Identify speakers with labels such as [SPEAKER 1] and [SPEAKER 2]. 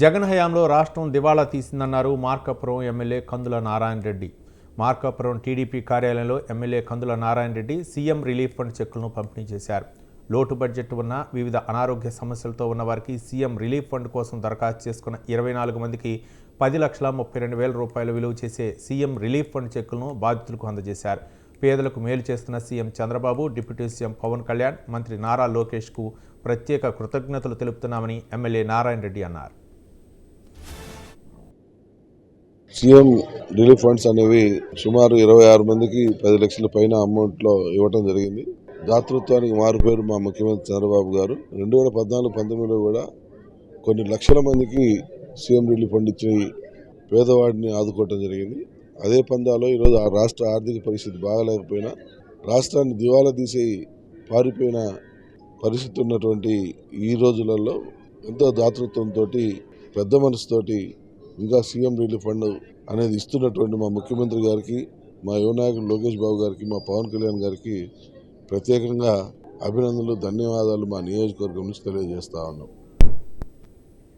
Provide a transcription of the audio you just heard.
[SPEAKER 1] జగన్ హయాంలో రాష్ట్రం దివాళా తీసిందన్నారు మార్కాపురం ఎమ్మెల్యే కందుల నారాయణ రెడ్డి. మార్కాపురం టీడీపీ కార్యాలయంలో MLA Kandula Narayana Reddy CM relief fund చెక్కులను పంపిణీ చేశారు. లోటు బడ్జెట్ ఉన్న వివిధ అనారోగ్య సమస్యలతో ఉన్న వారికి సీఎం రిలీఫ్ ఫండ్ కోసం దరఖాస్తు చేసుకున్న ఇరవై నాలుగు మందికి పది లక్షల ముప్పై రెండు వేల రూపాయలు విలువ చేసే సీఎం రిలీఫ్ ఫండ్ చెక్కులను బాధితులకు అందజేశారు. పేదలకు మేలు చేస్తున్న CM Chandrababu deputy CM Pawan Kalyan మంత్రి నారా లోకేష్కు ప్రత్యేక కృతజ్ఞతలు తెలుపుతున్నామని ఎమ్మెల్యే నారాయణ రెడ్డి అన్నారు.
[SPEAKER 2] సీఎం రిలీఫ్ ఫండ్స్ అనేవి సుమారు ఇరవై ఆరు మందికి పది లక్షల పైన అమౌంట్లో ఇవ్వటం జరిగింది. దాతృత్వానికి మారుపేరు మా ముఖ్యమంత్రి చంద్రబాబు గారు. రెండు వేల పద్నాలుగు పంతొమ్మిదిలో కూడా కొన్ని లక్షల మందికి సీఎం రిలీఫ్ ఫండ్ ఇచ్చి పేదవాడిని ఆదుకోవటం జరిగింది. అదే పందాలో ఈరోజు ఆ రాష్ట్ర ఆర్థిక పరిస్థితి బాగాలేకపోయినా రాష్ట్రాన్ని దివాలా తీసి పారిపోయిన పరిస్థితి ఉన్నటువంటి ఈ రోజులలో ఎంతో దాతృత్వంతో పెద్ద మనసుతోటి ఇంకా సీఎం రిలీఫ్ ఫండ్ అనేది ఇస్తున్నటువంటి మా ముఖ్యమంత్రి గారికి మా యువ నాయకుడు లోకేష్ బాబు గారికి మా పవన్ కళ్యాణ్ గారికి ప్రత్యేకంగా అభినందనలు ధన్యవాదాలు మా నియోజకవర్గం నుంచి తెలియజేస్తా ఉన్నాం.